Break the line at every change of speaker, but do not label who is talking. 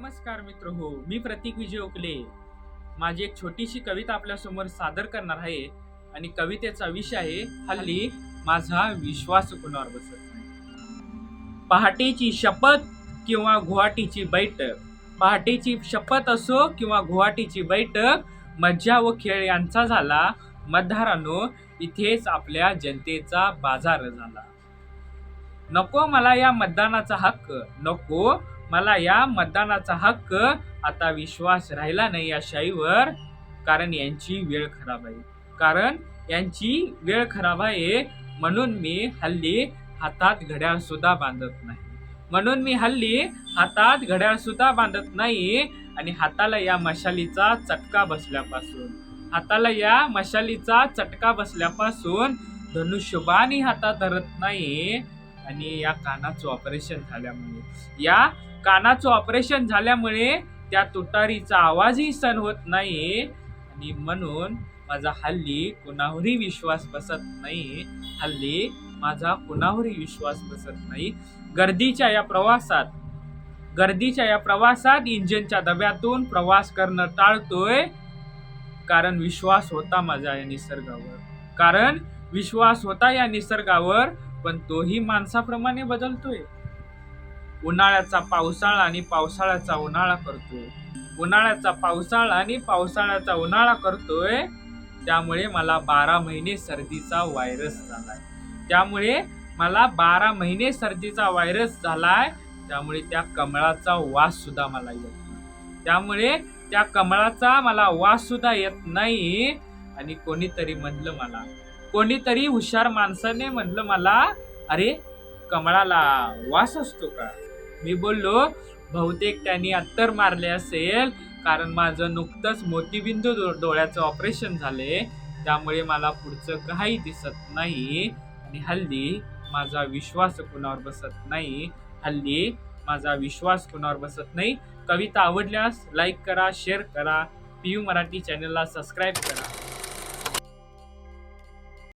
नमस्कार मित्र हो मी प्रतीक विजय ओकले माझी एक छोटीशी कविता आपल्यासमोर सादर करणार आहे आणि कवितेचा विषय आहे हल्ली माझा विश्वास कुणावर बसत नाही. पहाटेची शपथ किंवा गुवाहाटीची बैठक. पहाटेची शपथ असो किंवा गुवाहाटीची बैठक मज्जा व खेळ यांचा झाला मतदारांनो इथेच आपल्या जनतेचा बाजार झाला. नको मला या मतदानाचा हक्क नको मला या मतदानाचा हक्क आता विश्वास राहिला नाही या शाईवर. कारण यांची वेळ खराब आहे. कारण यांची वेळ खराब आहे म्हणून मी हल्ली हातात घड्याळ सुद्धा बांधत नाही. म्हणून मी हल्ली हातात घड्याळ सुद्धा बांधत नाही आणि हाताला या मशालीचा चटका बसल्यापासून हाताला या मशालीचा चटका बसल्यापासून धनुष्यबाणी हातात धरत नाही. आणि या कानाचं ऑपरेशन झाल्यामुळे. या कानाचं ऑपरेशन झाल्यामुळे त्या तुटारीचा आवाजही सण होत नाही आणि म्हणून माझा हल्ली कुणावरही विश्वास बसत नाही. हल्ली माझा कुणावरही विश्वास बसत नाही. गर्दीच्या या प्रवासात गर्दीच्या या प्रवासात इंजिनच्या डब्यातून प्रवास करणं टाळतोय. कारण विश्वास होता माझा या निसर्गावर. कारण विश्वास होता या निसर्गावर. पण तोही माणसाप्रमाणे बदलतोय. उन्हाळ्याचा पावसाळा आणि पावसाळ्याचा उन्हाळा करतोय. उन्हाळ्याचा पावसाळा आणि पावसाळ्याचा उन्हाळा करतोय त्यामुळे मला बारा महिने सर्दीचा व्हायरस झालाय. त्यामुळे मला बारा महिने सर्दीचा व्हायरस झालाय त्यामुळे त्या कमळाचा वास सुद्धा मला येत नाही. त्यामुळे त्या कमळाचा मला वास सुद्धा येत नाही आणि कोणीतरी म्हणलं मला कोणीतरी हुशार माणसाने म्हटलं मला अरे कमळाला वास असतो का? मी बोललो बहुतेक त्यांनी अत्तर मारले असेल कारण माझं नुकतंच मोतीबिंदू डो- डोळ्याचं ऑपरेशन झाले. त्यामुळे मला पुढचं काही दिसत नाही. आणि हल्ली माझा विश्वास कुणावर बसत नाही? हल्ली माझा विश्वास कुणावर बसत नाही? कविता आवडल्यास लाईक करा शेअर करा. पी यू मराठी चॅनलला सबस्क्राईब करा.